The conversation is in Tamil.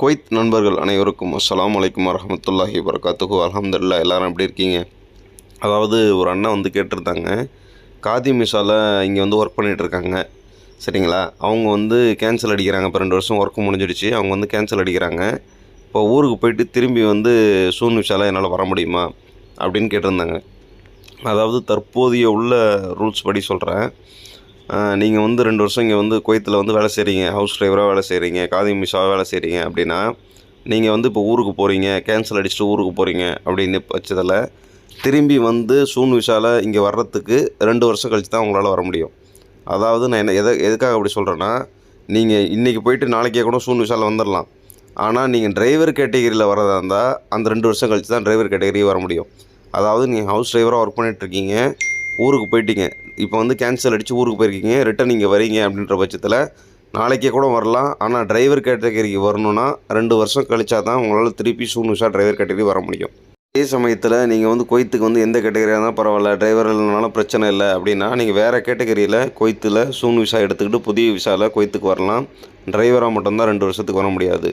குவைத் நண்பர்கள் அனைவருக்கும் அஸ்லாம் வலைக்கம் வரமத்துல்லாஹி வரகாத்துகு அலமதுல்லா எல்லோரும் எப்படி இருக்கீங்க? அதாவது ஒரு அண்ணன் வந்து கேட்டிருந்தாங்க காதி மிஷாவில் இங்கே வந்து ஒர்க் பண்ணிகிட்டு இருக்காங்க. சரிங்களா? அவங்க வந்து கேன்சல் அடிக்கிறாங்க. இப்போ ரெண்டு வருஷம் ஒர்க் முடிஞ்சிடுச்சு. அவங்க வந்து கேன்சல் அடிக்கிறாங்க. இப்போ ஊருக்கு போயிட்டு திரும்பி வந்து சூன் விஷால என்னால் வர முடியுமா? அப்படின்னு கேட்டிருந்தாங்க. அதாவது தற்போதைய உள்ள ரூல்ஸ் படி சொல்கிறேன் நீங்கள் வந்து ரெண்டு வருஷம் இங்கே வந்து குவைத்தில் வந்து வேலை செய்கிறீங்க ஹவுஸ் டிரைவராக வேலை செய்கிறீங்க காதி மிஷாவாக வேலை செய்கிறீங்க அப்படின்னா நீங்கள் வந்து இப்போ ஊருக்கு போகிறீங்க கேன்சல் அடிச்சுட்டு ஊருக்கு போகிறீங்க அப்படின்னு பட்சத்தில் திரும்பி வந்து சூன் விஷால இங்கே வர்றதுக்கு ரெண்டு வருஷம் கழிச்சு தான் உங்களால் வர முடியும். அதாவது நான் என்ன எதை எதுக்காக அப்படி சொல்கிறேன்னா நீங்கள் இன்றைக்கி போயிட்டு நாளைக்கே கூட சூன் விஷால வந்துடலாம் ஆனால் நீங்கள் டிரைவர் கேட்டகரியில் வரதா இருந்தால் அந்த ரெண்டு வருஷம் கழிச்சு தான் டிரைவர் கேட்டகரி வர முடியும். அதாவது நீங்கள் ஹவுஸ் டிரைவராக ஒர்க் பண்ணிகிட்ருக்கீங்க ஊருக்கு போயிட்டீங்க. இப்போ வந்து கேன்சல் அடித்து ஊருக்கு போயிருக்கீங்க. ரிட்டன் இங்கே வரீங்க அப்படின்ற பட்சத்தில் நாளைக்கே கூட வரலாம். ஆனால் டிரைவர் கேட்டகரிக்கு வரணும்னா ரெண்டு வருஷம் கழிச்சா தான் உங்களால் திருப்பி சூனுஷாக விஷா டிரைவர் கேட்டகரி வர முடியும். அதே சமயத்தில் நீங்கள் வந்து கொய்த்துக்கு வந்து எந்த கேட்டகரியாக இருந்தால் பரவாயில்ல. டிரைவர் இல்லைனாலும் பிரச்சனை இல்லை அப்படின்னா நீங்கள் வேறு கேட்டகரியில் கொய்த்தில் சூன் விசா எடுத்துக்கிட்டு புதிய விசாவில் கொய்த்துக்கு வரலாம். டிரைவராக மட்டும்தான் ரெண்டு வருஷத்துக்கு வர முடியாது.